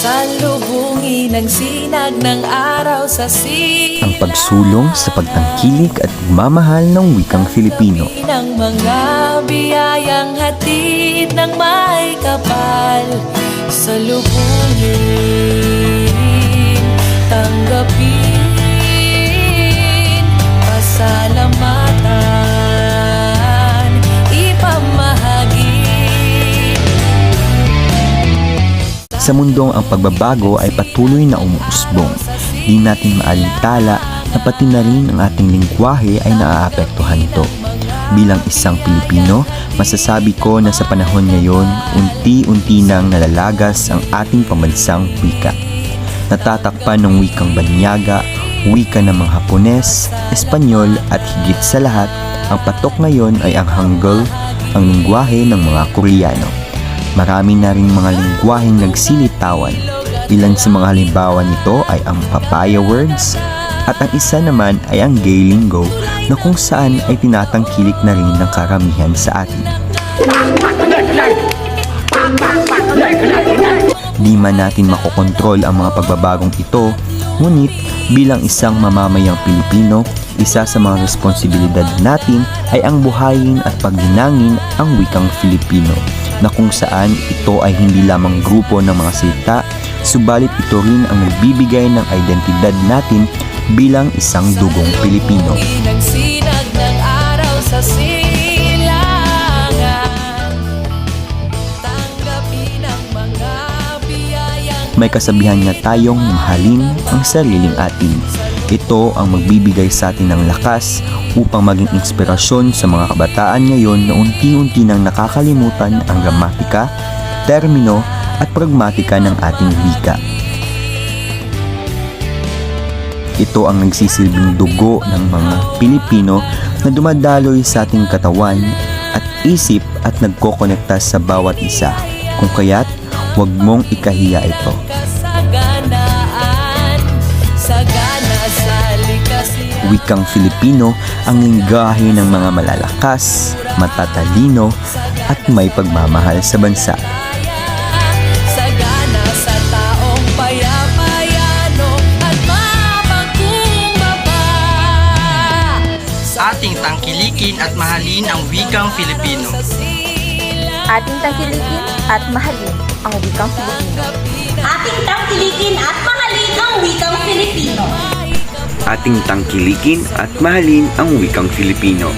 Salubungin ang sinag ng araw sa silang Ang pagsulong sa pagtangkilik at pagmamahal ng wikang Filipino. ng mga biyayang hatid ng may kapal. Salubungin, Sa mundong ang pagbabago ay patuloy na umuusbong. Di natin maalintala na pati na rin ang ating lingwahe ay naaapektuhan nito. Bilang isang Pilipino, masasabi ko na sa panahon ngayon, unti-unti nang nalalagas ang ating pambansang wika. Natatakpan ng wikang Banyaga, wika ng mga Hapones, Espanyol at higit sa lahat, ang patok ngayon ay ang Hangul, ang lingwahe ng mga Koreano. Marami na rin mga lingwaheng nagsilitawan. Ilan sa mga halimbawa nito ay ang papaya words at ang isa naman ay ang gay lingo na kung saan ay tinatangkilik na rin ng karamihan sa atin. Di man natin makokontrol ang mga pagbabagong ito, ngunit bilang isang mamamayang Pilipino, isa sa mga responsibilidad natin ay ang buhayin at paglinangin ang wikang Filipino na kung saan ito ay hindi lamang grupo ng mga salita, subalit ito rin ang nagbibigay ng identidad natin bilang isang dugong Pilipino. May kasabihan nga tayong mahalin ang sariling atin. Ito ang magbibigay sa atin ng lakas upang maging inspirasyon sa mga kabataan ngayon na unti-unti nang nakakalimutan ang gramatika, termino at pragmatika ng ating wika. Ito ang nagsisilbing dugo ng mga Pilipino na dumadaloy sa ating katawan at isip at nagkokonekta sa bawat isa. Kung kaya't, huwag mong ikahiya ito. Sagana Wikang Filipino ang linggahe ng mga malalakas, matatalino at may pagmamahal sa bansa. Sagana sa taong payapayano at mapagkumbaba Ating tangkilikin at mahalin ang wikang Filipino. Ating tangkilikin at mahalin ang wikang Filipino. Ating tangkilikin at mahalin ang wikang Filipino. Ating tangkilikin at mahalin ang wikang Filipino.